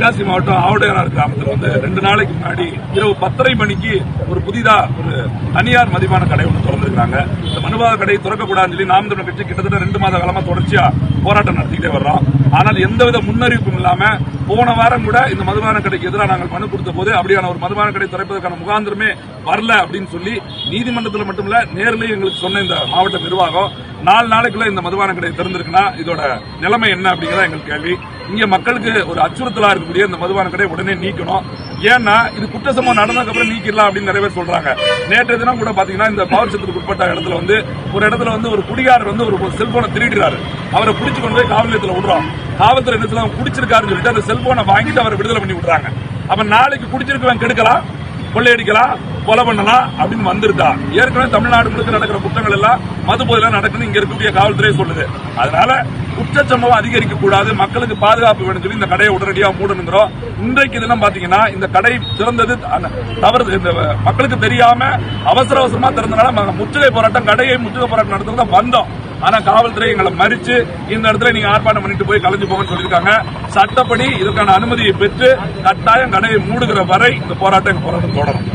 தென்காசி மாவட்டம் ஆவுடையனார் கிராமத்தில் வந்து ரெண்டு நாளைக்கு முன்னாடி இரவு பத்தரை மணிக்கு ஒரு புதிதா ஒரு தனியார் மதிப்பான கடை ஒன்று திறந்திருக்காங்க இந்த மனுவாத கடை திறக்கக்கூடாதுன்னு சொல்லி நாம் தமிழ் கட்சி கிட்டத்தட்ட ரெண்டு மாத காலமா தொடர்ச்சியா போராட்டம் நடத்திக்கிட்டே வர்றோம். ஆனால் எந்தவித முன்னறிவிப்பும் இல்லாம போன வாரம் கூட இந்த மதுபான கடைக்கு எதிராக நாங்கள் மனு கொடுத்த போது அப்படியான ஒரு மதுபான கடை திறப்பதற்கான முகாந்திரமே வரல அப்படின்னு சொல்லி நீதிமன்றத்தில் மட்டுமல்ல நேரிலேயே எங்களுக்கு சொன்ன இந்த மாவட்ட நிர்வாகம் நாலு நாளைக்குள்ள இந்த மதுபான கடை திறந்திருக்குன்னா இதோட நிலைமை என்ன அப்படிங்கிறத எங்களுக்கு கேள்வி. இங்க மக்களுக்கு ஒரு அச்சுறுத்தலா இருக்கக்கூடிய இந்த மதுபான கடை உடனே நீக்கணும். ஏன்னா இது குற்ற சம்பவம் நடந்ததுக்கு அப்புறம் நீக்கிடலாம் அப்படின்னு நிறைய பேர் சொல்றாங்க. நேற்று தினம் கூட பாத்தீங்கன்னா இந்த பவர் சத்துக்கு உட்பட்ட இடத்துல வந்து ஒரு இடத்துல வந்து ஒரு குடிகாரர் வந்து ஒரு செல்போனை திருடுறாரு அவரை பிடிச்சு கொண்டு போய் காவல் நிலையத்தில் விடுறோம். காவல்துறை என்ன குடிச்சிருக்காருன்னு சொல்லிட்டு அந்த செல்போனை வாங்கிட்டு அவரை விடுதலை பண்ணி விடுறாங்க. அப்ப நாளைக்கு குடிச்சிருக்கவன் கெடுக்கலாம் கொள்ளையடிக்கலாம் கொலை பண்ணலாம் அப்படின்னு வந்திருக்கா ஏற்கனவே தமிழ்நாடு முழுக்க நடக்கிற குற்றங்கள் எல்லாம் மது போதெல்லாம் நடக்குன்னு இங்க இருக்கக்கூடிய காவல்துறை சொல்லுது. அதனால குற்றச்சம்பவம் அதிகரிக்க கூடாது மக்களுக்கு பாதுகாப்பு வேணும் சொல்லி இந்த கடையை உடனடியாக மூடணுங்கிறோம். இன்றைக்கு தினம் பாத்தீங்கன்னா இந்த கடை திறந்தது அந்த தவறு இந்த மக்களுக்கு தெரியாம அவசர அவசரமா திறந்தனால ம- முற்றுகை போராட்டம் கடையை முற்றுகை போராட்டம் நடத்துறது தான் வந்தோம். ஆனா காவல்துறை எங்களை மறிச்சு இந்த இடத்துல நீங்க ஆர்ப்பாட்டம் பண்ணிட்டு போய் கலைஞ்சு போங்கன்னு சொல்லியிருக்காங்க. சட்டப்படி இதற்கான அனுமதியை பெற்று கட்டாயம் கடையை மூடுகிற வரை இந்த போராட்டம் போராட்டம் தொடரும்.